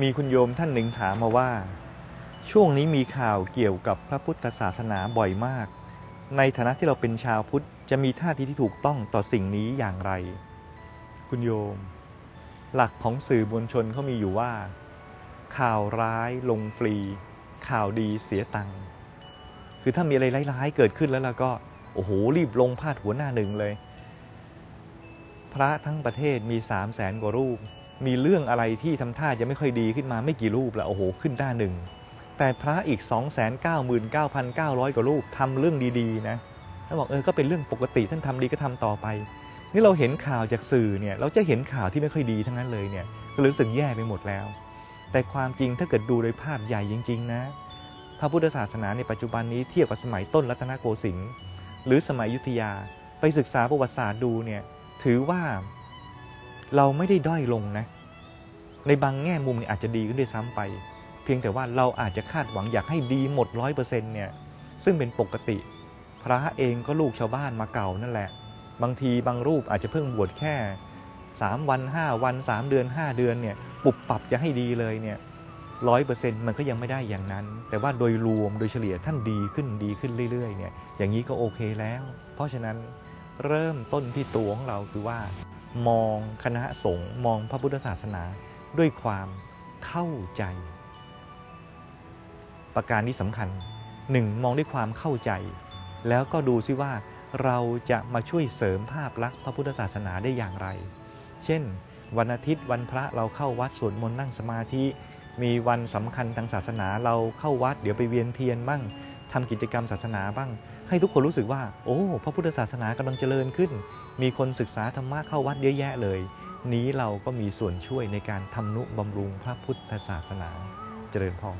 มีคุณโยมท่านหนึ่งถามมาว่า ช่วงนี้มีข่าวเกี่ยวกับพระพุทธศาสนาบ่อยมาก ในฐานะที่เราเป็นชาวพุทธจะมีท่าทีที่ถูกต้องต่อสิ่งนี้อย่างไร คุณโยม หลักของสื่อมวลชนเขามีอยู่ว่า ข่าวร้ายลงฟรี ข่าวดีเสียตังค์คือถ้ามีอะไรร้ายๆเกิดขึ้นแล้วเราก็โอ้โหรีบลงพาดหัวหน้าหนึ่งเลย พระทั้งประเทศมีสามแสนกว่ารูป มีเรื่องอะไรที่ทำท่าจะไม่ค่อยดีขึ้นมาไม่กี่รูปแล้วโอ้โหขึ้นหน้านหนึ่ง แต่พระอีก 2 9 9 9 9 0 0 กว่ารูปทำเรื่องดีๆนะท่านบอกเออก็เป็นเรื่องปกติท่านทำดีก็ทำต่อไป นี่เราเห็นข่าวจากสื่อเนี่ยเราจะเห็นข่าวที่ไม่ค่อยดีทั้งนั้นเลยเนี่ยก็รู้สึกแย่ไปหมดแล้ว แต่ความจริงถ้าเกิดดูโดยภาพใหญ่จริง ๆ นะพระพุทธศาสนาในปัจจุบันนี้เทียบกับสมัยต้นรัตนโกสินทร์หรือสมัยยุทธยาไปศึกษาประวัติศาสตร์ดูเนี่ยถือว่าเราไม่ได้ด้อยลงนะ ในบางแง่มุมเนี่ยอาจจะดีขึ้นด้วยซ้ำไป เพียงแต่ว่าเราอาจจะคาดหวังอยากให้ดีหมดร้อยเปอร์เซ็นต์เนี่ยซึ่งเป็นปกติ พระเองก็ลูกชาวบ้านมาเก่านั่นแหละ บางทีบางรูปอาจจะเพิ่งบวชแค่ 3 วัน 5 วัน 3 เดือน 5 เดือนเนี่ยปุบปรับจะให้ดีเลยเนี่ยร้อยเปอร์เซ็นต์มันก็ยังไม่ได้อย่างนั้น แต่ว่าโดยรวมโดยเฉลี่ยท่านดีขึ้นดีขึ้นเรื่อยๆเนี่ยอย่างนี้ก็โอเคแล้ว เพราะฉะนั้นเริ่มต้นที่ตัวของเราคือว่ามองคณะสงฆ์มองพระพุทธศาสนา ด้วยความเข้าใจ ประการนี้สำคัญหนึ่งมองด้วยความเข้าใจ แล้วก็ดูซิว่าเราจะมาช่วยเสริมภาพลักษณ์พระพุทธศาสนาได้อย่างไร เช่น วันอาทิตย์วันพระเราเข้าวัดสวดมนต์นั่งสมาธิ มีวันสำคัญทางศาสนาเราเข้าวัดเดี๋ยวไปเวียนเทียนบ้างทำกิจกรรมศาสนาบ้าง ให้ทุกคนรู้สึกว่า โอ้ พระพุทธศาสนากำลังเจริญขึ้น มีคนศึกษาธรรมะเข้าวัดเยอะแยะเลย นี้เราก็มีส่วนช่วยในการทำนุบำรุงพระพุทธศาสนาเจริญพร